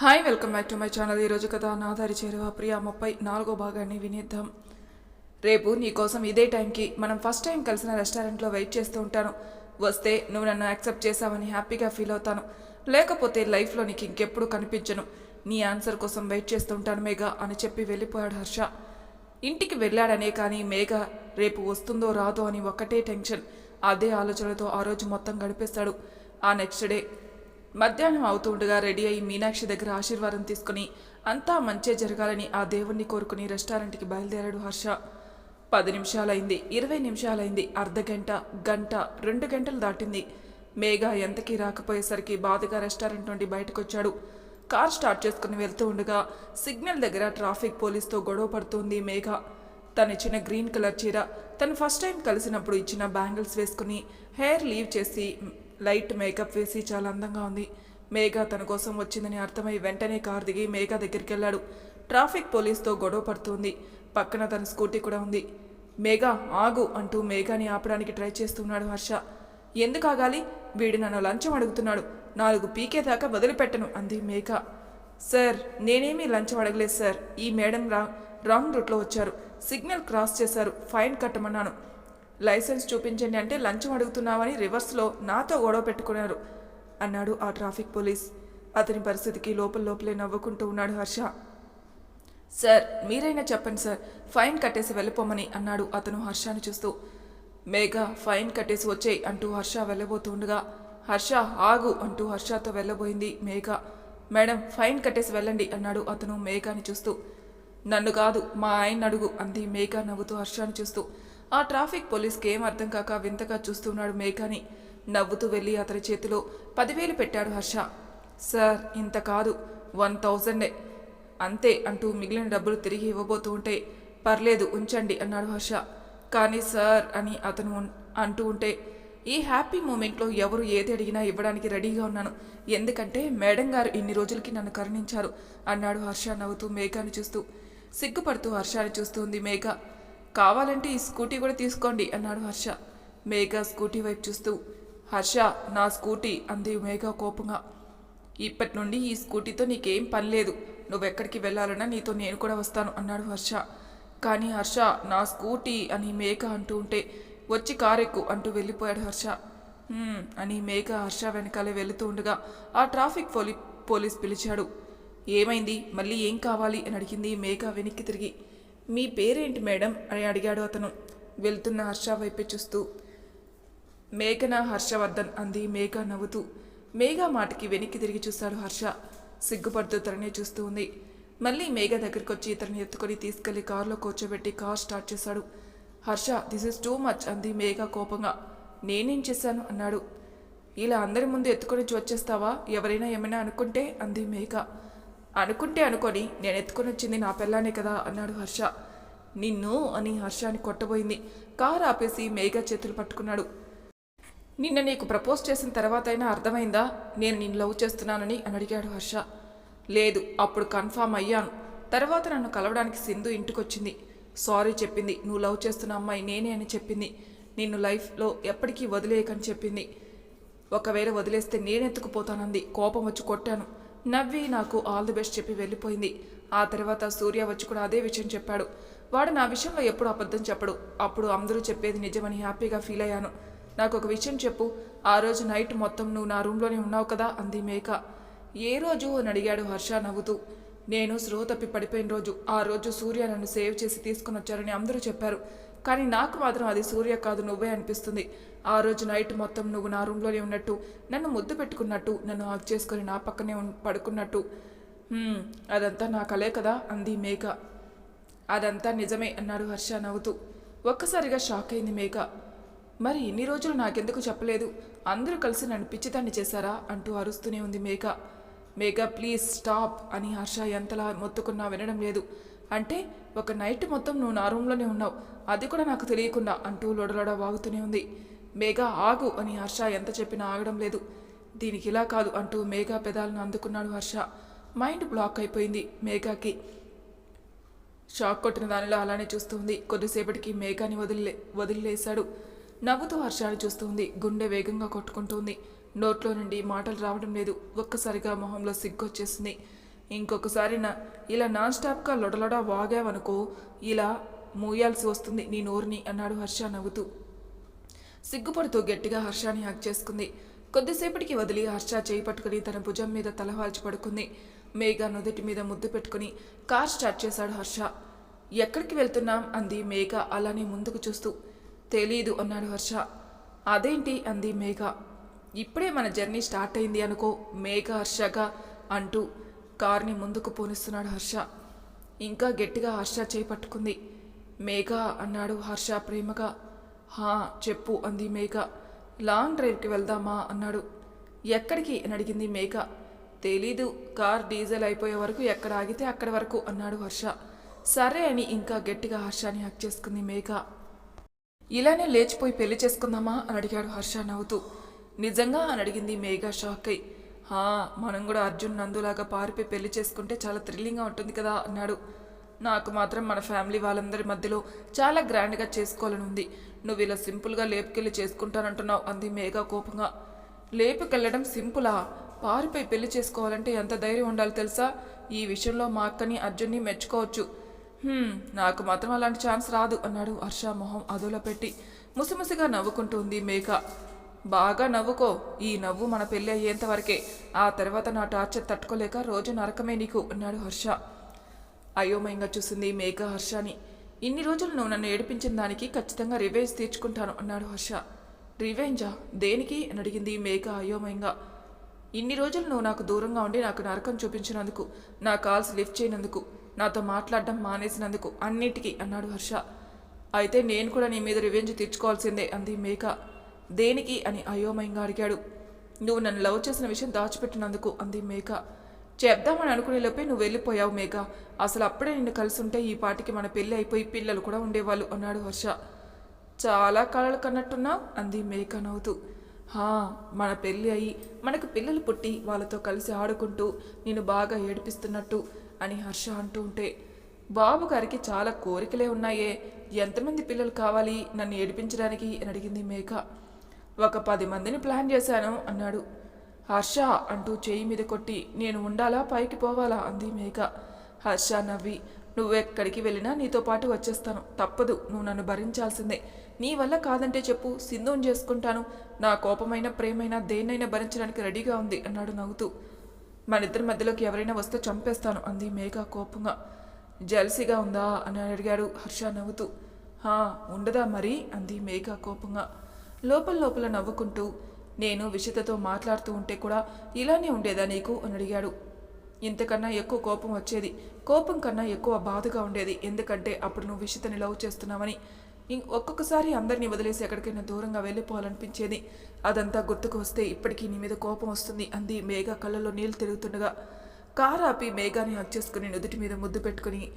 Hi welcome back to my channel ఈరోజు కథ నాదారి చేరువ. ప్రియా ముప్పై నాలుగో భాగాన్ని వినిద్దాం. రేపు నీ కోసం ఇదే టైంకి మనం ఫస్ట్ టైం కలిసిన రెస్టారెంట్లో వెయిట్ చేస్తూ ఉంటాను. వస్తే నువ్వు నన్ను యాక్సెప్ట్ చేసావని హ్యాపీగా ఫీల్ అవుతాను. లేకపోతే లైఫ్లో నీకు ఇంకెప్పుడు కనిపించను. నీ ఆన్సర్ కోసం వెయిట్ చేస్తూ ఉంటాను మేఘా అని చెప్పి వెళ్ళిపోయాడు హర్ష. ఇంటికి వెళ్ళాడనే కానీ మేఘ రేపు వస్తుందో రాదో అని ఒకటే టెన్షన్. అదే ఆలోచనలతో ఆ రోజు మొత్తం గడిపేస్తాడు. ఆ నెక్స్ట్ డే మధ్యాహ్నం అవుతుండగా రెడీ అయి మీనాక్షి దగ్గర ఆశీర్వాదం తీసుకుని అంతా మంచే జరగాలని ఆ దేవుణ్ణి కోరుకుని రెస్టారెంట్కి బయలుదేరాడు హర్ష. పది నిమిషాలైంది ఇరవై నిమిషాలైంది అర్ధ గంట గంట రెండు గంటలు దాటింది. మేఘ ఎంతకీ రాకపోయేసరికి బాధగా రెస్టారెంట్ నుండి బయటకొచ్చాడు. కార్ స్టార్ట్ చేసుకుని వెళ్తూ ఉండగా సిగ్నల్ దగ్గర ట్రాఫిక్ పోలీస్తో గొడవ పడుతుంది మేఘ. తను ఇచ్చిన గ్రీన్ కలర్ చీర తను ఫస్ట్ టైం కలిసినప్పుడు ఇచ్చిన బ్యాంగిల్స్ వేసుకుని హెయిర్ లీవ్ చేసి లైట్ మేకప్ వేసి చాలా అందంగా ఉంది. మేఘ తన కోసం వచ్చిందని అర్థమై వెంటనే కార్ దిగి మేఘ దగ్గరికి వెళ్ళాడు. ట్రాఫిక్ పోలీస్తో గొడవ పడుతుంది. పక్కన తన స్కూటీ కూడా ఉంది. మేఘ ఆగు అంటూ మేఘాని ఆపడానికి ట్రై చేస్తున్నాడు హర్ష. ఎందుకు ఆగాలి? వీడు నన్ను లంచం అడుగుతున్నాడు. నాలుగు పీకే దాకా వదిలిపెట్టను అంది మేఘ. సార్ నేనేమీ లంచం అడగలేదు సార్. ఈ మేడం రా రాంగ్ రూట్లో వచ్చారు. సిగ్నల్ క్రాస్ చేశారు. ఫైన్ కట్టమన్నాను. లైసెన్స్ చూపించండి అంటే లంచం అడుగుతున్నావని రివర్స్లో నాతో గొడవ పెట్టుకున్నారు అన్నాడు ఆ ట్రాఫిక్ పోలీస్. అతని పరిస్థితికి లోపల లోపలే నవ్వుకుంటూ ఉన్నాడు హర్ష. సార్ మీరైనా చెప్పండి సార్ ఫైన్ కట్టేసి వెళ్ళిపోమని అన్నాడు అతను హర్షాని చూస్తూ. మేఘ ఫైన్ కట్టేసి వచ్చేయి అంటూ హర్ష వెళ్ళబోతుండగా. హర్ష ఆగు అంటూ హర్షతో వెళ్ళబోయింది మేఘ. మేడం ఫైన్ కట్టేసి వెళ్ళండి అన్నాడు అతను మేఘాని చూస్తూ. నన్ను కాదు మా ఆయన అడుగు అంది మేఘ నవ్వుతూ హర్షాని చూస్తూ. ఆ ట్రాఫిక్ పోలీస్కి ఏం అర్థం కాక వింతగా చూస్తున్నాడు మేఘాని. నవ్వుతూ వెళ్ళి అతని చేతిలో పదివేలు పెట్టాడు హర్ష. సార్ ఇంత కాదు. వన్ థౌజండే. అంతే అంటూ మిగిలిన డబ్బులు తిరిగి ఇవ్వబోతూ ఉంటే పర్లేదు ఉంచండి అన్నాడు హర్ష. కానీ సార్ అని అతను అంటూ ఉంటే ఈ హ్యాపీ మూమెంట్లో ఎవరు ఏది అడిగినా ఇవ్వడానికి రెడీగా ఉన్నాను. ఎందుకంటే మేడం గారు ఇన్ని రోజులకి నన్ను కరుణించారు అన్నాడు హర్ష నవ్వుతూ మేఘాని చూస్తూ. సిగ్గుపడుతూ హర్షాని చూస్తుంది మేఘ. కావాలంటే ఈ స్కూటీ కూడా తీసుకోండి అన్నాడు హర్ష. మేఘ స్కూటీ వైపు చూస్తూ హర్ష నా స్కూటీ అంది మేఘ కోపంగా. ఇప్పటి నుండి ఈ స్కూటీతో నీకేం పని లేదు. నువ్వెక్కడికి వెళ్ళాలన్నా నీతో నేను కూడా వస్తాను అన్నాడు హర్ష. కానీ హర్ష నా స్కూటీ అని మేఘ అంటూ ఉంటే వచ్చి కారెక్కు అంటూ వెళ్ళిపోయాడు హర్ష. అని మేఘ హర్ష వెనకాలే వెళుతూ ఉండగా ఆ ట్రాఫిక్ పోలీ పోలీస్ పిలిచాడు. ఏమైంది? మళ్ళీ ఏం కావాలి? అని అడిగింది మేఘ వెనక్కి తిరిగి. మీ పేరేంటి మేడం? అని అడిగాడు అతను. వెళ్తున్న హర్ష వైపే చూస్తూ. మేఘన హర్షవర్ధన్ అంది. మేఘ నవ్వుతూ. మేఘ మాటకి వెనక్కి తిరిగి చూశాడు హర్ష. సిగ్గుపడుతూ తననే చూస్తూ ఉంది. మళ్ళీ మేఘ దగ్గరికి వచ్చి ఇతన్ని ఎత్తుకొని తీసుకెళ్ళి కారులో కూర్చోబెట్టి కార్ స్టార్ట్ చేశాడు. Harsha this is too much అంది మేఘ కోపంగా. నేనేం చేశాను? అన్నాడు. ఇలా అందరి ముందు ఎత్తుకొని వచ్చేస్తావా? ఎవరైనా ఏమైనా అనుకుంటే అంది మేఘ. అనుకుంటే అనుకొని నేను ఎత్తుకొని వచ్చింది నా పిల్లానే కదా అన్నాడు హర్ష. నిన్ను అని హర్షాన్ని కొట్టబోయింది. కారు ఆపేసి మేఘ చేతులు పట్టుకున్నాడు. నిన్న నీకు ప్రపోజ్ చేసిన తర్వాత అయినా అర్థమైందా? నేను నిన్ను లవ్ చేస్తున్నానని అని అడిగాడు హర్ష. లేదు అప్పుడు కన్ఫామ్ అయ్యాను. తర్వాత నన్ను కలవడానికి సింధు ఇంటికొచ్చింది. సారీ చెప్పింది. నువ్వు లవ్ చేస్తున్న అమ్మాయి నేనే అని చెప్పింది. నిన్ను లైఫ్లో ఎప్పటికీ వదిలేయకని చెప్పింది. ఒకవేళ వదిలేస్తే నేనెత్తుకుపోతానంది. కోపం వచ్చి కొట్టాను. నవ్వి నాకు ఆల్ ది బెస్ట్ చెప్పి వెళ్ళిపోయింది. ఆ తర్వాత సూర్య వచ్చి కూడా అదే విషయం చెప్పాడు. వాడు నా విషయంలో ఎప్పుడు అబద్ధం చెప్పడు. అప్పుడు అందరూ చెప్పేది నిజమని హ్యాపీగా ఫీల్ అయ్యాను. నాకు ఒక విషయం చెప్పు. ఆ రోజు నైట్ మొత్తం నువ్వు నా రూమ్లోనే ఉన్నావు కదా? అంది మేక. ఏ రోజు? అని అడిగాడు హర్ష నవ్వుతూ. నేను స్రో తప్పి పడిపోయిన రోజు. ఆ రోజు సూర్య నన్ను సేవ్ చేసి తీసుకుని వచ్చారని అందరూ చెప్పారు. కానీ నాకు మాత్రం అది సూర్య కాదు నువ్వే అనిపిస్తుంది. ఆ రోజు నైట్ మొత్తం నువ్వు నా రూమ్లోనే ఉన్నట్టు నన్ను ముద్దు పెట్టుకున్నట్టు నన్ను హాక్ చేసుకొని నా పక్కనే పడుకున్నట్టు. అదంతా నా కలే కదా అంది మేఘ. అదంతా నిజమే అన్నాడు హర్ష నవ్వుతూ. ఒక్కసారిగా షాక్ అయింది మేఘ. మరి ఇన్ని రోజులు నాకెందుకు చెప్పలేదు? అందరూ కలిసి నన్ను పిచ్చిదాన్ని చేశారా? అంటూ అరుస్తూనే ఉంది మేఘ. మేఘ ప్లీజ్ స్టాప్ అని హర్ష ఎంతలా మొత్తుకున్నా వినడం లేదు. అంటే ఒక నైట్ మొత్తం నువ్వు నా రూమ్లోనే ఉన్నావు. అది కూడా నాకు తెలియకుండా అంటూ లొడలొడ వాగుతూనే ఉంది. మేఘ ఆగు అని హర్ష ఎంత చెప్పినా ఆగడం లేదు. దీనికి ఇలా కాదు అంటూ మేఘ పెదాలను అందుకున్నాడు హర్ష. మైండ్ బ్లాక్ అయిపోయింది మేఘాకి. షాక్ కొట్టిన దానిలో అలానే చూస్తుంది. కొద్దిసేపటికి మేఘాని వదిలే వదిలేశాడు. నవ్వుతూ హర్షాన్ని చూస్తుంది. గుండె వేగంగా కొట్టుకుంటుంది. నోట్లో నుండి మాటలు రావడం లేదు. ఒక్కసారిగా మొహంలో సిగ్గొచ్చేసింది. ఇంకొకసారి నా ఇలా నాన్ స్టాప్గా లొడలొడ వాగావనుకో ఇలా మూయాల్సి వస్తుంది నీ నోరుని అన్నాడు హర్ష నవ్వుతూ. సిగ్గుపడుతూ గట్టిగా హర్షాన్ని హక్ చేసుకుంది. కొద్దిసేపటికి వదిలి హర్ష చేయి పట్టుకుని తన భుజం మీద తలవాల్చి పడుకుంది. మేఘ నుదుటి మీద ముద్దు పెట్టుకుని కార్ స్టార్ట్ చేశాడు హర్ష. ఎక్కడికి వెళ్తున్నాం? అంది మేఘ అలానే ముందుకు చూస్తూ. తెలీదు అన్నాడు హర్ష. అదేంటి? అంది మేఘ. ఇప్పుడే మన జర్నీ స్టార్ట్ అయింది అనుకో మేఘ హర్షగా అంటూ కార్ని ముందుకు పోనిస్తున్నాడు హర్ష. ఇంకా గట్టిగా హర్ష చేపట్టుకుంది మేఘ అన్నాడు హర్ష ప్రేమగా. హా చెప్పు అంది మేఘ. లాంగ్ డ్రైవ్కి వెళ్దామా అన్నాడు. ఎక్కడికి అని అడిగింది మేఘ. తెలీదు కార్ డీజిల్ అయిపోయే వరకు ఎక్కడ ఆగితే అక్కడి వరకు అన్నాడు హర్ష. సరే అని ఇంకా గట్టిగా హర్షాన్ని హక్ చేసుకుంది మేఘ. ఇలానే లేచిపోయి పెళ్ళి చేసుకుందామా అని అడిగాడు హర్ష నవ్వుతూ. నిజంగా అని అడిగింది మేఘా షాక్ అయి. మనం కూడా అర్జున్ నందులాగా పారిపోయి పెళ్ళి చేసుకుంటే చాలా థ్రిల్లింగ్గా ఉంటుంది కదా అన్నాడు. నాకు మాత్రం మన ఫ్యామిలీ వాళ్ళందరి మధ్యలో చాలా గ్రాండ్గా చేసుకోవాలని ఉంది. నువ్వు ఇలా సింపుల్గా లేపుకెళ్ళి చేసుకుంటానంటున్నావు అంది మేఘా కోపంగా. లేపుకెళ్ళడం సింపులా? పారిపోయి పెళ్ళి చేసుకోవాలంటే ఎంత ధైర్యం ఉండాలి తెలుసా? ఈ విషయంలో మా అక్కని అర్జున్ని మెచ్చుకోవచ్చు. నాకు మాత్రం అలాంటి ఛాన్స్ రాదు అన్నాడు హర్ష మొహం అదులో పెట్టి. ముసిముసిగా నవ్వుకుంటూ ఉంది మేఘ. బాగా నవ్వుకో. ఈ నవ్వు మన పెళ్ళి అయ్యేంత వరకే. ఆ తర్వాత నా టార్చర్ తట్టుకోలేక రోజు నరకమే నీకు అన్నాడు హర్ష. అయోమయంగా చూసింది మేఘ హర్షని. ఇన్ని రోజులు నువ్వు నన్ను ఏడిపించిన దానికి ఖచ్చితంగా రివెంజ్ తీర్చుకుంటాను అన్నాడు హర్ష. రివెంజా? దేనికి? అని అడిగింది మేఘ అయోమయంగా. ఇన్ని రోజులు నువ్వు నాకు దూరంగా ఉండి నాకు నరకం చూపించినందుకు నా కాల్స్ లిఫ్ట్ చేయనందుకు నాతో మాట్లాడడం మానేసినందుకు అన్నిటికీ అన్నాడు హర్ష. అయితే నేను కూడా నీ మీద రివెంజ్ తీర్చుకోవాల్సిందే అంది మేఘ దేనికి అని అయోమయంగా అడిగాడు. నువ్వు నన్ను లవ్ చేసిన విషయం దాచిపెట్టినందుకు అంది మేఘ. చెప్దామని అనుకునే లోపే నువ్వు వెళ్ళిపోయావు మేఘ. అసలు అప్పుడే నిన్ను కలిసి ఉంటే ఈ పాటికి మన పెళ్ళి అయిపోయి పిల్లలు కూడా ఉండేవాళ్ళు అన్నాడు హర్ష. చాలా కళలు కన్నట్టున్నా? అంది మేఘ నవ్వుతూ. హా మన పెళ్ళి అయి మనకు పిల్లలు పుట్టి వాళ్ళతో కలిసి ఆడుకుంటూ నేను బాగా ఏడిపిస్తున్నట్టు అని హర్ష అంటూ ఉంటే. బాబు గారికి చాలా కోరికలే ఉన్నాయే. ఎంతమంది పిల్లలు కావాలి నన్ను ఏడిపించడానికి అని అడిగింది మేఘ. ఒక పది మందిని ప్లాన్ చేశాను అన్నాడు. హర్ష అంటూ చేయి మీద కొట్టి నేను ఉండాలా? పైకి పోవాలా? అంది మేఘ. హర్ష నవ్వి నువ్వెక్కడికి వెళ్ళినా నీతో పాటు వచ్చేస్తాను. తప్పదు నువ్వు నన్ను భరించాల్సిందే. నీ వల్ల కాదంటే చెప్పు సింధుని చేసుకుంటాను. నా కోపమైన ప్రేమైన దేన్నైనా భరించడానికి రెడీగా ఉంది అన్నాడు నవ్వుతూ. మన ఇద్దరి మధ్యలోకి ఎవరైనా వస్తే చంపేస్తాను అంది మేఘ కోపంగా. జల్సీగా ఉందా? అని అడిగాడు హర్ష నవ్వుతూ. హా ఉండదా మరి? అంది మేఘ కోపంగా. లోపల లోపల నవ్వుకుంటూ నేను విషితతో మాట్లాడుతూ ఉంటే కూడా ఇలానే ఉండేదా నీకు? అని అడిగాడు. ఇంతకన్నా ఎక్కువ కోపం వచ్చేది కోపం కన్నా ఎక్కువ బాధగా ఉండేది. ఎందుకంటే అప్పుడు నువ్వు విషితని లవ్ చేస్తున్నావని. ఇం- ఒక్కొక్కసారి అందరినీ వదిలేసి ఎక్కడికైనా దూరంగా వెళ్ళిపోవాలనిపించేది. అదంతా గుర్తుకు వస్తే ఇప్పటికీ నీ మీద కోపం వస్తుంది అంది మేఘ కళ్ళలో నీళ్ళు తిరుగుతుండగా. కారు ఆపి మేఘాన్ని హక్ చేసుకుని నుదుటి మీద ముద్దు పెట్టుకుని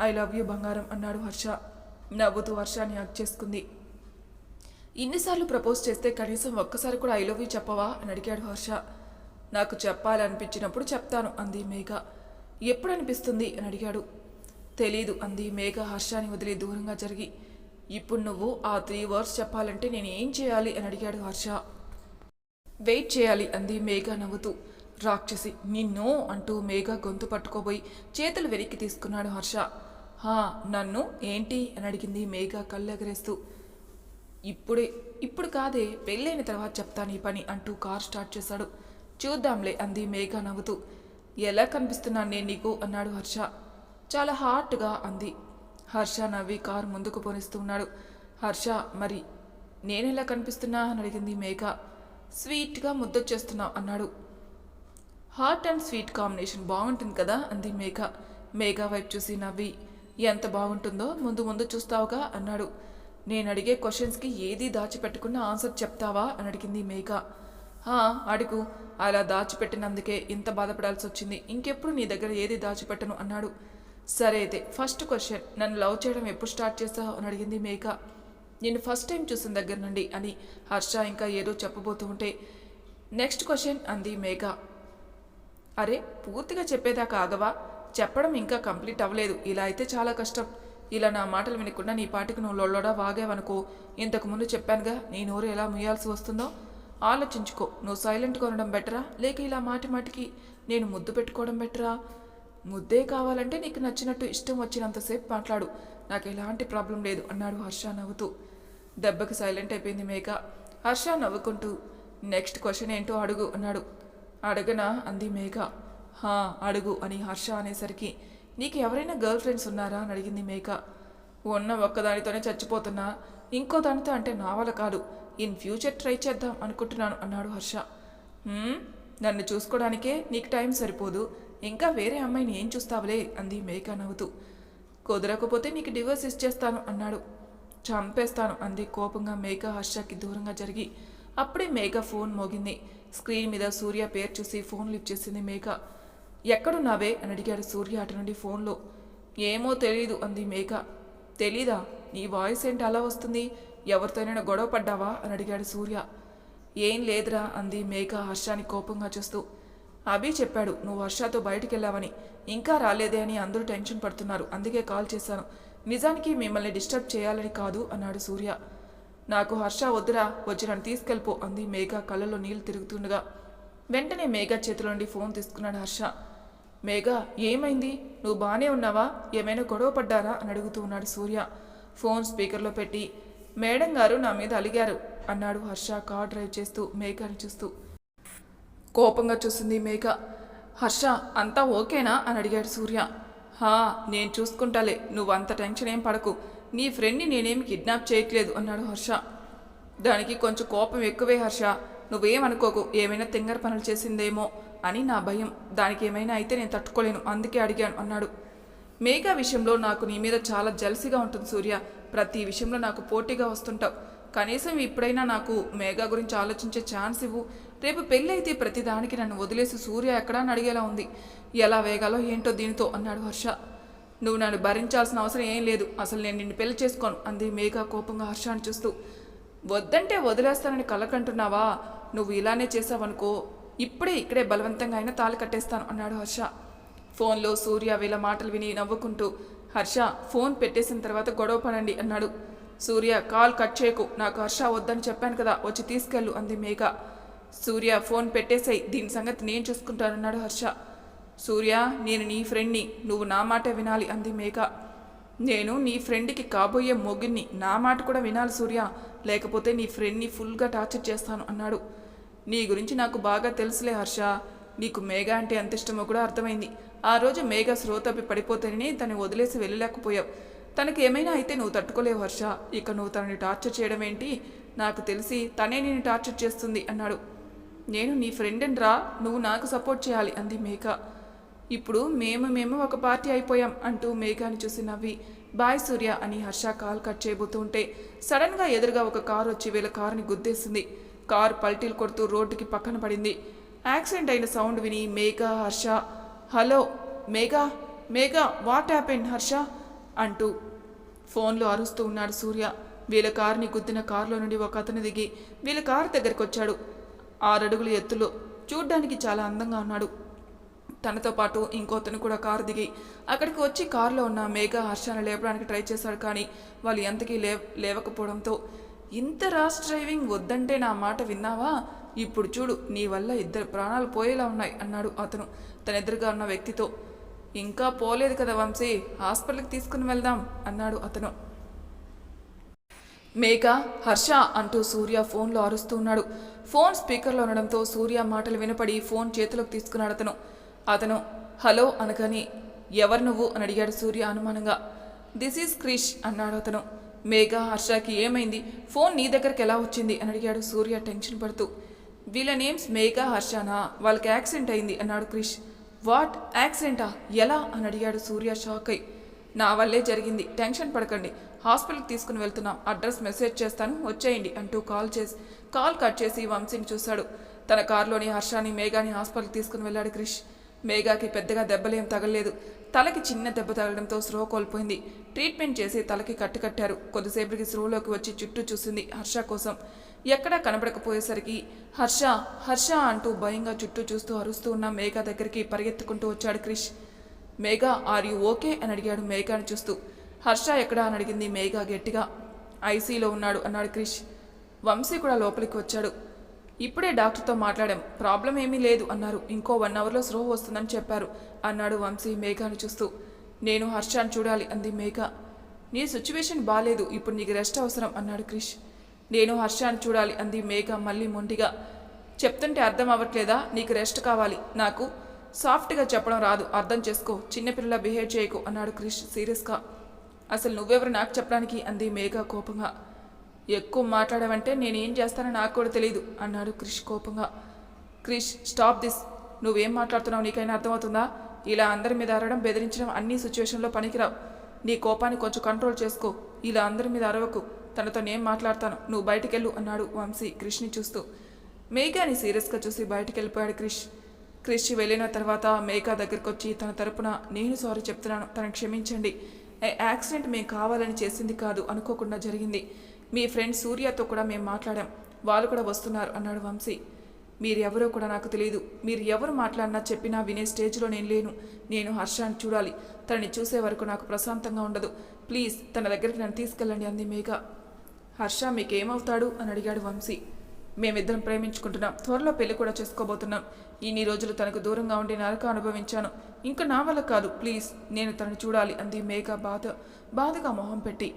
ఐ లవ్ యూ బంగారం అన్నాడు హర్ష. నవ్వుతూ హర్షాన్ని హక్ చేసుకుంది. ఇన్నిసార్లు ప్రపోజ్ చేస్తే కనీసం ఒక్కసారి కూడా ఐ లవ్ యూ చెప్పవా అని అడిగాడు హర్ష. నాకు చెప్పాలనిపించినప్పుడు చెప్తాను అంది మేఘ. ఎప్పుడు అనిపిస్తుంది అని అడిగాడు. తెలీదు అంది మేఘ హర్షాన్ని వదిలి దూరంగా జరిగి. ఇప్పుడు నువ్వు ఆ త్రీ వర్డ్స్ చెప్పాలంటే నేను ఏం చేయాలి అని అడిగాడు హర్ష. వెయిట్ చేయాలి అంది మేఘ నవ్వుతూ. రాక్షసి నిన్ను అంటూ మేఘ గొంతు పట్టుకోబోయి చేతులు వెనక్కి తీసుకున్నాడు హర్ష. హా నన్ను? ఏంటి? అని అడిగింది మేఘ కళ్ళెగరేస్తూ. ఇప్పుడే ఇప్పుడు కాదే పెళ్ళైన తర్వాత చెప్తాను ఈ పని అంటూ కార్ స్టార్ట్ చేశాడు. చూద్దాంలే అంది మేఘ నవ్వుతూ. ఎలా కనిపిస్తున్నాను నేను నీకు? అన్నాడు హర్ష. చాలా హార్ట్గా అంది. హర్ష నవ్వి కారు ముందుకు పోనిస్తూ ఉన్నాడు. హర్ష మరి నేనెలా కనిపిస్తున్నా? అని అడిగింది మేఘ. స్వీట్గా ముద్దొచ్చేస్తున్నావు అన్నాడు. హాట్ అండ్ స్వీట్ కాంబినేషన్ బాగుంటుంది కదా? అంది మేఘ. మేఘ వైపు చూసి నవ్వి ఎంత బాగుంటుందో ముందు ముందు చూస్తావుగా? అన్నాడు. నేను అడిగే క్వశ్చన్స్కి ఏది దాచిపెట్టకుండా ఆన్సర్ చెప్తావా? అని అడిగింది మేఘ. అడుగు. అలా దాచిపెట్టినందుకే ఇంత బాధపడాల్సి వచ్చింది ఇంకెప్పుడు నీ దగ్గర ఏది దాచిపెట్టను? అన్నాడు. సరే అయితే ఫస్ట్ క్వశ్చన్ నన్ను లవ్ చేయడం ఎప్పుడు స్టార్ట్ చేస్తావు? అని అడిగింది మేఘ. నేను ఫస్ట్ టైం చూసిన దగ్గర నుండి అని హర్ష ఇంకా ఏదో చెప్పబోతూ ఉంటే నెక్స్ట్ క్వశ్చన్ అంది మేఘ. అరే పూర్తిగా చెప్పేదాకా ఆగవా? చెప్పడం ఇంకా కంప్లీట్ అవ్వలేదు. ఇలా అయితే చాలా కష్టం. ఇలా నా మాటలు వినకుండా నీ పాటికి నువ్వు లొల్లడా వాగావనుకో. ఇంతకుముందు చెప్పానుగా నీ నోరు ఎలా ముయ్యాల్సి వస్తుందో? ఆలోచించుకో నువ్వు సైలెంట్గా ఉండడం బెటరా? లేక ఇలా మాటి మాటికి నేను ముద్దు పెట్టుకోవడం బెటరా? ముద్దే కావాలంటే నీకు నచ్చినట్టు ఇష్టం వచ్చినంతసేపు మాట్లాడు. నాకు ఎలాంటి ప్రాబ్లం లేదు అన్నాడు హర్ష నవ్వుతూ. దెబ్బకి సైలెంట్ అయిపోయింది మేఘ. హర్ష నవ్వుకుంటూ నెక్స్ట్ క్వశ్చన్ ఏంటో అడుగు అన్నాడు. అడగనా? అంది మేఘ. హా అడుగు అని హర్ష అనేసరికి నీకు ఎవరైనా గర్ల్ ఫ్రెండ్స్ ఉన్నారా? అని అడిగింది మేక. ఉన్న ఒక్కదానితోనే చచ్చిపోతున్నా. ఇంకో దానితో అంటే నా వల్ల కాదు. ఇన్ ఫ్యూచర్ ట్రై చేద్దాం అనుకుంటున్నాను అన్నాడు హర్ష. నన్ను చూసుకోవడానికే నీకు టైం సరిపోదు. ఇంకా వేరే అమ్మాయిని ఏం చూస్తావులే? అంది మేక నవ్వుతూ. కుదరకపోతే నీకు డివోర్స్ ఇచ్చేస్తాను అన్నాడు. చంపేస్తాను అంది కోపంగా మేఘ హర్షకి దూరంగా జరిగి. అప్పుడే మేఘ ఫోన్ మోగింది. స్క్రీన్ మీద సూర్య పేరు చూసి ఫోన్ లిఫ్ట్ చేసింది మేఘ ఎక్కడున్నావే? అని అడిగాడు సూర్య అటు నుండి ఫోన్లో. ఏమో తెలీదు అంది మేఘ. తెలీదా? నీ వాయిస్ ఏంటి అలా వస్తుంది? ఎవరితోనైనా గొడవ పడ్డావా? అని అడిగాడు సూర్య. ఏం లేదురా అంది మేఘ హర్షాన్ని కోపంగా చూస్తూ. అభి చెప్పాడు నువ్వు హర్షతో బయటికి వెళ్ళావని ఇంకా రాలేదే అని అందరూ టెన్షన్ పడుతున్నారు అందుకే కాల్ చేశాను. నిజానికి మిమ్మల్ని డిస్టర్బ్ చేయాలని కాదు అన్నాడు సూర్య. నాకు హర్ష వద్దురా వచ్చి నన్ను తీసుకెళ్ళిపో అంది మేఘ కళ్ళలో నీళ్ళు తిరుగుతుండగా. వెంటనే మేఘ చేతిలో నుండి ఫోన్ తీసుకున్నాడు హర్ష. మేఘ ఏమైంది? నువ్వు బాగానే ఉన్నావా? ఏమైనా గొడవ పడ్డారా? అని అడుగుతూ ఉన్నాడు సూర్య. ఫోన్ స్పీకర్లో పెట్టి మేడం గారు నా మీద అలిగారు అన్నాడు హర్ష కార్ డ్రైవ్ చేస్తూ మేఘాని చూస్తూ. కోపంగా చూసింది మేఘ. హర్ష అంతా ఓకేనా? అని అడిగాడు సూర్య. హా నేను చూసుకుంటాలే. నువ్వు అంత టెన్షన్ ఏం పడకు. నీ ఫ్రెండ్ని నేనేం కిడ్నాప్ చేయట్లేదు అన్నాడు హర్ష. దానికి కొంచెం కోపం ఎక్కువే హర్ష. నువ్వేమనుకోకు? ఏమైనా తింగర పనులు చేసిందేమో. అని నా భయం. దానికి ఏమైనా అయితే నేను తట్టుకోలేను. అందుకే అడిగాను. అన్నాడు. మేఘా విషయంలో నాకు నీ మీద చాలా జలసిగా ఉంటుంది సూర్య. ప్రతి విషయంలో నాకు పోటీగా వస్తుంటావు. కనీసం ఇప్పుడైనా నాకు మేఘా గురించి ఆలోచించే ఛాన్స్ ఇవ్వు. రేపు పెళ్ళి అయితే ప్రతి దానికి నన్ను వదిలేసి సూర్య ఎక్కడా అని అడిగేలా ఉంది. ఎలా వేగాలో ఏంటో దీనితో అన్నాడు హర్ష. నువ్వు నన్ను భరించాల్సిన అవసరం ఏం లేదు. అసలు నేను నిన్ను పెళ్ళి చేసుకోను. అంది మేఘా కోపంగా హర్షాన్ని చూస్తూ. వద్దంటే వదిలేస్తానని కలకంటున్నావా? నువ్వు ఇలానే చేసావనుకో ఇప్పుడే ఇక్కడే బలవంతంగా అయినా తాళి కట్టేస్తాను అన్నాడు హర్ష. ఫోన్లో సూర్య వీళ్ళ మాటలు విని నవ్వుకుంటూ హర్ష ఫోన్ పెట్టేసిన తర్వాత గొడవ పడండి అన్నాడు. సూర్య కాల్ కట్ చేయకు నాకు హర్ష వద్దని చెప్పాను కదా వచ్చి తీసుకెళ్ళు అంది మేఘ. సూర్య ఫోన్ పెట్టేసాయి దీని సంగతి నేను చూసుకుంటానన్నాడు హర్ష. సూర్య నేను నీ ఫ్రెండ్ని నువ్వు నా మాట వినాలి అంది మేఘ. నేను నీ ఫ్రెండ్కి కాబోయే మొగిన్ని నా మాట కూడా వినాలి సూర్య లేకపోతే నీ ఫ్రెండ్ని ఫుల్గా టార్చర్ చేస్తాను అన్నాడు. నీ గురించి నాకు బాగా తెలుసులే హర్ష. నీకు మేఘ అంటే ఎంత ఇష్టమో కూడా అర్థమైంది. ఆ రోజు మేఘ శ్రోతపి పడిపోతేనే తను వదిలేసి వెళ్ళలేకపోయావు. తనకి ఏమైనా అయితే నువ్వు తట్టుకోలేవు హర్ష. ఇక నువ్వు తనని టార్చర్ చేయడం ఏంటి? నాకు తెలిసి తనే నేను టార్చర్ చేస్తుంది అన్నాడు. నేను నీ ఫ్రెండ్ రా నువ్వు నాకు సపోర్ట్ చేయాలి అంది మేఘ. ఇప్పుడు మేము మేము ఒక పార్టీ అయిపోయాం అంటూ మేఘాని చూసి నవ్వి బాయ్ సూర్య అని హర్ష కాల్ కట్ చేయబోతుంటే సడన్గా ఎదురుగా ఒక కారు వచ్చి వీళ్ళ కారుని గుద్దేసింది. కారు పల్టీలు కొడుతూ రోడ్డుకి పక్కన పడింది. యాక్సిడెంట్ అయిన సౌండ్ విని Megha Harsha hello Megha Megha what happen Harsha? అంటూ ఫోన్లో అరుస్తూ ఉన్నాడు సూర్య. వీళ్ళ కారుని గుద్దిన కారులో నుండి ఒక అతను దిగి వీళ్ళ కారు దగ్గరికి వచ్చాడు ఆరడుగుల ఎత్తులో చూడ్డానికి చాలా అందంగా ఉన్నాడు. తనతో పాటు ఇంకోతను కూడా కారు దిగి అక్కడికి వచ్చి కారులో ఉన్న మేఘ హర్షాన్ని లేపడానికి ట్రై చేశాడు కానీ వాళ్ళు ఎంతకీ లే లేవకపోవడంతో ఇంత రాష్ డ్రైవింగ్ వద్దంటే నా మాట విన్నావా? ఇప్పుడు చూడు నీ వల్ల ఇద్దరు ప్రాణాలు పోయేలా ఉన్నాయి అన్నాడు అతను తన ఎదురుగా ఉన్న వ్యక్తితో. ఇంకా పోలేదు కదా వంశీ హాస్పిటల్కి తీసుకుని వెళ్దాం అన్నాడు అతను. మేఘ హర్ష అంటూ సూర్య ఫోన్లో అరుస్తూ ఉన్నాడు. ఫోన్ స్పీకర్లో ఉండడంతో సూర్య మాటలు వినపడి ఫోన్ చేతిలోకి తీసుకున్నాడు అతను. అతను హలో అనగాని ఎవరు నువ్వు? అని అడిగాడు సూర్య అనుమానంగా. దిస్ ఈజ్ క్రిష్ అన్నాడు అతను. మేఘ హర్షకి ఏమైంది? ఫోన్ నీ దగ్గరికి ఎలా వచ్చింది? అని అడిగాడు సూర్య టెన్షన్ పడుతూ. వీళ్ళ నేమ్స్ మేఘ హర్షనా? వాళ్ళకి యాక్సిడెంట్ అయింది అన్నాడు క్రిష్. వాట్? యాక్సిడెంటా ఎలా? అని అడిగాడు సూర్య షాక్ అయి. నా వల్లే జరిగింది. టెన్షన్ పడకండి. హాస్పిటల్కి తీసుకుని వెళ్తున్నాం. అడ్రస్ మెసేజ్ చేస్తాను. వచ్చేయండి అంటూ కాల్ చేసి కాల్ కట్ చేసి వంశీని చూశాడు. తన కారులోని హర్షాని మేఘాని హాస్పిటల్కి తీసుకుని వెళ్ళాడు క్రిష్. మేఘాకి పెద్దగా దెబ్బలేం తగలలేదు తలకి చిన్న దెబ్బ తగలడంతో స్రో కోల్పోయింది. ట్రీట్మెంట్ చేసి తలకి కట్టుకట్టారు కొద్దిసేపటికి స్రోలోకి వచ్చి చుట్టూ చూసింది హర్ష కోసం. ఎక్కడా కనబడకపోయేసరికి హర్ష హర్ష అంటూ భయంగా చుట్టూ చూస్తూ అరుస్తూ ఉన్న మేఘ దగ్గరికి పరిగెత్తుకుంటూ వచ్చాడు Krish. Megha are you okay? అని అడిగాడు మేఘాని చూస్తూ. హర్ష ఎక్కడా? అని అడిగింది మేఘా గట్టిగా. ఐసీలో ఉన్నాడు అన్నాడు క్రిష్. వంశీ కూడా లోపలికి వచ్చాడు. ఇప్పుడే డాక్టర్తో మాట్లాడాం. ప్రాబ్లం ఏమీ లేదు అన్నారు. ఇంకో వన్ అవర్లో స్లో వస్తుందని చెప్పారు. అన్నాడు వంశీ మేఘాను చూస్తూ. నేను హర్షాన్ని చూడాలి అంది మేఘ. నీ సిచ్యువేషన్ బాగాలేదు ఇప్పుడు నీకు రెస్ట్ అవసరం అన్నాడు క్రిష్. నేను హర్షాన్ని చూడాలి అంది మేఘ మళ్ళీ మొండిగా. చెప్తుంటే అర్థం అవ్వట్లేదా? నీకు రెస్ట్ కావాలి. నాకు సాఫ్ట్గా చెప్పడం రాదు. అర్థం చేసుకో. చిన్నపిల్లల బిహేవ్ చేయకు అన్నాడు క్రిష్ సీరియస్గా. అసలు నువ్వెవరు నాకు చెప్పడానికి? అంది మేఘ కోపంగా. ఎక్కువ మాట్లాడావంటే నేనేం చేస్తానో నాకు కూడా తెలియదు అన్నాడు క్రిష్ కోపంగా. Krish stop this. నువ్వేం మాట్లాడుతున్నావు నీకైనా అర్థమవుతుందా? ఇలా అందరి మీద అరవడం బెదిరించడం అన్ని సిచ్యువేషన్లో పనికిరావు. నీ కోపాన్ని కొంచెం కంట్రోల్ చేసుకో. ఇలా అందరి మీద అరవకు. తనతో నేను మాట్లాడతాను? నువ్వు బయటికెళ్ళు అన్నాడు వంశీ క్రిష్ని చూస్తూ. మేఘాని సీరియస్గా చూసి బయటికి వెళ్ళిపోయాడు క్రిష్. క్రిష్ వెళ్ళిన తర్వాత మేఘా దగ్గరికి వచ్చి తన తరపున నేను సారీ చెప్తున్నాను తనను క్షమించండి. యాక్సిడెంట్ మేము కావాలని చేసింది కాదు అనుకోకుండా జరిగింది. మీ ఫ్రెండ్ సూర్యతో కూడా మేము మాట్లాడాం. వాళ్ళు కూడా వస్తున్నారు అన్నాడు వంశీ. మీరు ఎవరో కూడా నాకు తెలియదు మీరు ఎవరు మాట్లాడినా చెప్పినా వినే స్టేజ్లో నేను లేను. నేను హర్షాన్ని చూడాలి. తనని చూసే వరకు నాకు ప్రశాంతంగా ఉండదు. ప్లీజ్ తన దగ్గరికి నన్ను తీసుకెళ్ళండి అంది మేఘ. హర్ష మీకేమవుతాడు? అని అడిగాడు వంశీ. మేమిద్దరం ప్రేమించుకుంటున్నాం. త్వరలో పెళ్ళి కూడా చేసుకోబోతున్నాం. ఇన్ని రోజులు తనకు దూరంగా ఉండి నరక అనుభవించాను. ఇంకా నా వల్ల కాదు. ప్లీజ్ నేను తనని చూడాలి అంది మేఘ బాధ. బాధగా మొహం పెట్టి.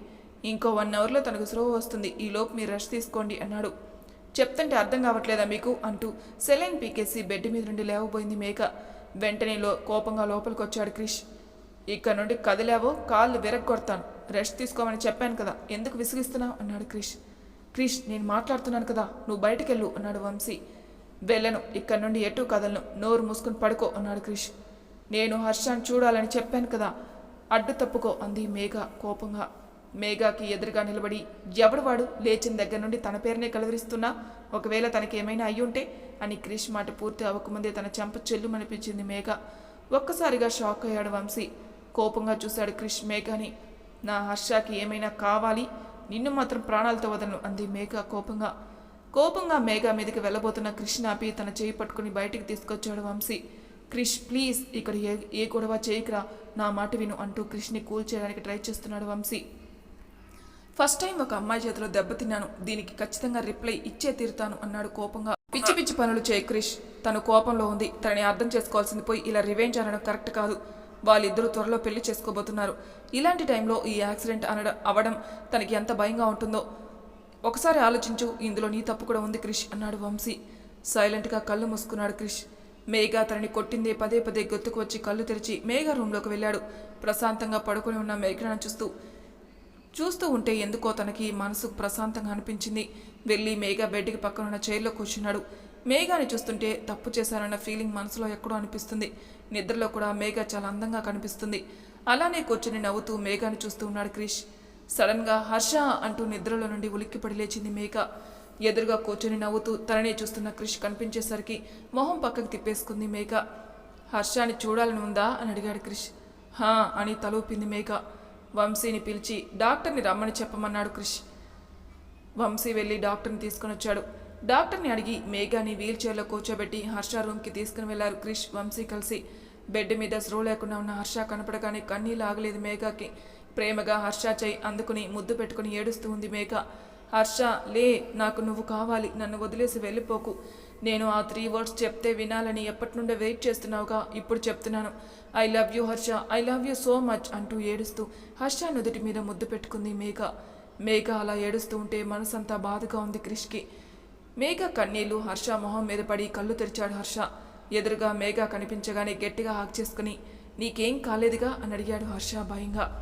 ఇంకో వన్ అవర్లో తనకు స్లో వస్తుంది. ఈ లోపు మీరు రెస్ట్ తీసుకోండి అన్నాడు. చెప్తుంటే అర్థం కావట్లేదా మీకు? అంటూ సెలైన్ పీకేసి బెడ్ మీద నుండి లేవబోయింది మేఘ వెంటనే లో కోపంగా లోపలికి వచ్చాడు క్రిష్. ఇక్కడ నుండి కదిలేవో కాళ్ళు విరగొడతాను రెస్ట్ తీసుకోమని చెప్పాను కదా ఎందుకు విసిగిస్తున్నావు? అన్నాడు క్రిష్. క్రిష్ నేను మాట్లాడుతున్నాను కదా నువ్వు బయటకెళ్ళు అన్నాడు వంశీ. వెళ్ళను ఇక్కడ నుండి ఎటు కదలను నోరు మూసుకుని పడుకో అన్నాడు క్రిష్. నేను హర్షాన్ని చూడాలని చెప్పాను కదా అడ్డు తప్పుకో అంది మేఘ కోపంగా. మేఘాకి ఎదురుగా నిలబడి ఎవడు వాడు లేచిన దగ్గర నుండి తన పేరునే కలవరిస్తున్నా? ఒకవేళ తనకి ఏమైనా అయ్యుంటే అని క్రిష్ మాట పూర్తి అవ్వకముందే తన చెంప చెల్లుమనిపించింది మేఘ. ఒక్కసారిగా షాక్ అయ్యాడు వంశీ. కోపంగా చూశాడు క్రిష్ మేఘని. నా హర్షకి ఏమైనా కావాలి? నిన్ను మాత్రం ప్రాణాలతో వదలను అంది మేఘ కోపంగా. కోపంగా మేఘ మీదకి వెళ్ళబోతున్న క్రిష్ ఆపి తన చేయి పట్టుకుని బయటికి తీసుకొచ్చాడు వంశీ. క్రిష్ ప్లీజ్ ఇక్కడ ఏ ఏ గొడవ చేయకురా. నా మాట విను అంటూ క్రిష్ని కూల్ చేయడానికి ట్రై చేస్తున్నాడు వంశీ. ఫస్ట్ టైం ఒక అమ్మాయి చేతిలో దెబ్బతిన్నాను దీనికి ఖచ్చితంగా రిప్లై ఇచ్చే తీరుతాను అన్నాడు కోపంగా. పిచ్చి పిచ్చి పనులు చేయి క్రిష్. తను కోపంలో ఉంది. తనని అర్థం చేసుకోవాల్సింది పోయి ఇలా రివెంజ్ అనడం కరెక్ట్ కాదు. వాళ్ళిద్దరూ త్వరలో పెళ్ళి చేసుకోబోతున్నారు. ఇలాంటి టైంలో ఈ యాక్సిడెంట్ అనడం అవడం తనకి ఎంత భయంగా ఉంటుందో. ఒకసారి ఆలోచించు ఇందులో నీ తప్పు కూడా ఉంది క్రిష్ అన్నాడు వంశీ. సైలెంట్గా కళ్ళు మూసుకున్నాడు క్రిష్. మేఘా తనని కొట్టిందే పదే పదే గొత్తుకు వచ్చి కళ్ళు తెరిచి మేఘా రూమ్లోకి వెళ్ళాడు. ప్రశాంతంగా పడుకుని ఉన్న మేఘనను చూస్తూ చూస్తూ ఉంటే ఎందుకో తనకి మనసుకు ప్రశాంతంగా అనిపించింది. వెళ్ళి మేఘా బెడ్కి పక్కనున్న చైర్లో కూర్చున్నాడు. మేఘాని చూస్తుంటే తప్పు చేశానన్న ఫీలింగ్ మనసులో ఎక్కడో అనిపిస్తుంది. నిద్రలో కూడా మేఘ చాలా అందంగా కనిపిస్తుంది. అలానే కూర్చుని నవ్వుతూ మేఘాని చూస్తూ ఉన్నాడు క్రిష్. సడన్గా హర్ష అంటూ నిద్రలో నుండి ఉలిక్కిపడి లేచింది మేఘ. ఎదురుగా కూర్చొని నవ్వుతూ తననే చూస్తున్న క్రిష్ కనిపించేసరికి మొహం పక్కకు తిప్పేసుకుంది మేఘ. హర్షాన్ని చూడాలని ఉందా? అని అడిగాడు క్రిష్. హా అని తలూపింది మేఘ. వంశీని పిలిచి డాక్టర్ని రమ్మని చెప్పమన్నాడు క్రిష్. వంశీ వెళ్ళి డాక్టర్ని తీసుకుని వచ్చాడు. డాక్టర్ని అడిగి మేఘాని వీల్ చైర్లో కూర్చోబెట్టి హర్ష రూమ్కి తీసుకుని వెళ్ళారు క్రిష్ వంశీ కలిసి. బెడ్ మీద స్రో లేకుండా ఉన్న హర్ష కనపడగానే కన్నీళ్ళు ఆగలేదు మేఘాకి. ప్రేమగా హర్ష చేయి అందుకుని ముద్దు పెట్టుకుని ఏడుస్తూ ఉంది మేఘ. హర్ష లే నాకు నువ్వు కావాలి. నన్ను వదిలేసి వెళ్ళిపోకు. నేను ఆ త్రీ వర్డ్స్ చెప్తే వినాలని ఎప్పటి నుండో వెయిట్ చేస్తున్నావుగా. ఇప్పుడు చెప్తున్నాను. I love you Harsha. I love you so much అంటూ ఏడుస్తూ హర్ష నుదుటి మీద ముద్దు పెట్టుకుంది మేఘ. మేఘ అలా ఏడుస్తూ ఉంటే మనసంతా బాధగా ఉంది క్రిష్కి. మేఘ కన్నీళ్ళు హర్ష మొహం మీద పడి కళ్ళు తెరిచాడు హర్ష. ఎదురుగా మేఘ కనిపించగానే గట్టిగా హాక్ చేసుకుని నీకేం కాలేదుగా? అని అడిగాడు హర్ష భయంగా.